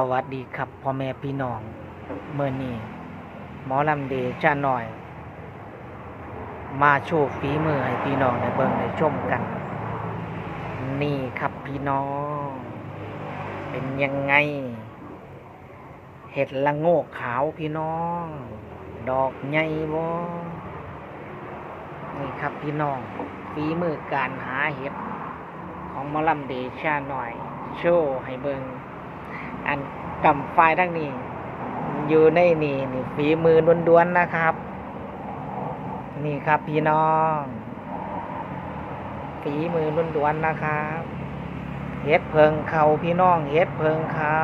สวัสดีครับพ่อแม่พี่น้องเมื่อนี้หมอลำเดชาหน่อย มาโชว์ฝีมือให้พี่น้องได้เบิ่งได้ชมกัน นี่ครับพี่น้อง เป็นยังไง เห็ดละโงกขาวพี่น้อง ดอกใหญ่บ่นี่ครับพี่น้องฝีมือการหาเห็ดของหมอลำเดชาหน่อย โชว์ให้เบิง อันกำไฟทั้งนี้ อยู่ในนี่นี่ฝีมือล้วนๆนะครับ นี่ครับพี่น้อง ฝีมือล้วนๆนะครับเฮ็ดเพิงเขาพี่น้องเฮ็ดเพิงเขา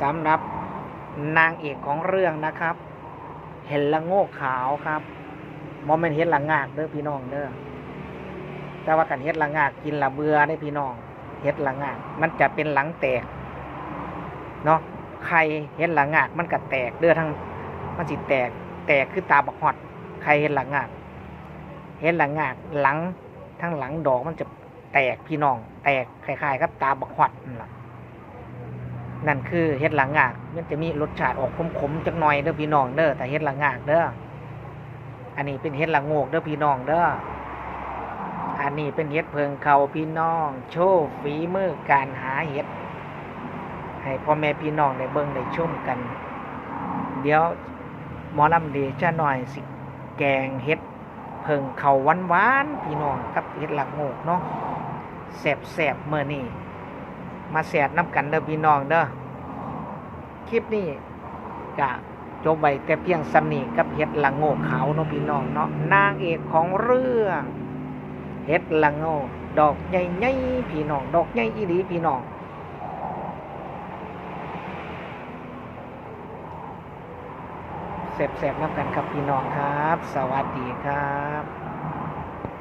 สำหรับนางเอกของเรื่องนะครับ เห็นละโงกขาวครับมอมเป็นเห็ดละงากเด้อพี่น้องเด้อแต่ว่ากันเฮ็ดละงากกินละเบือได้พี่น้อง เฮ็ดละงากมันจะเป็นหลังแตกเนาะไข่เฮ็ดละงากมันก็แตกเด้อทั้งมันสิแตก แตกคือตาบักฮอดไข่เฮ็ดละงากเฮ็ดละงากหลังทั้งหลังดอกมันจะแตกพี่น้อง แตกคล้ายๆกับตาบักฮอดนั่นล่ะนั่นคือเฮ็ดละงากมันจะมีรสชาติออกขมๆจักหน่อยเด้อพี่น้องเด้อแต่เฮ็ดละงากเด้ออันนี้เป็นเฮ็ดละโงกเด้อพี่น้องเด้อ นนี้เป็นเห็ดเพิงเขาพี่น้อง โชว์ฝีมือการหาเห็ด ให้พ่อแม่พี่น้องได้เบิ่งได้ชมกัน เดี๋ยวหมอลำเดชะหน่อยสิแกงเห็ดเพิงเขาหวานหวานๆพี่น้องกับเห็ดหลักโงกเนาะแสบแสบๆเมื่อนี่มาแสบน้ำกันเด้อพี่น้องเด้อคลิปนี้กะจบไปแต่เพียงสำนีกับเห็ดหลังโงกขาวเนาะพี่น้องเนาะนางเอกของเรื่อง เฮ็ดละเงาดอกใหญ่ๆพี่น้อง ดอกใหญ่อีหลีพี่น้องแสบๆน้ำกันครับพี่น้องครับ สวัสดีครับ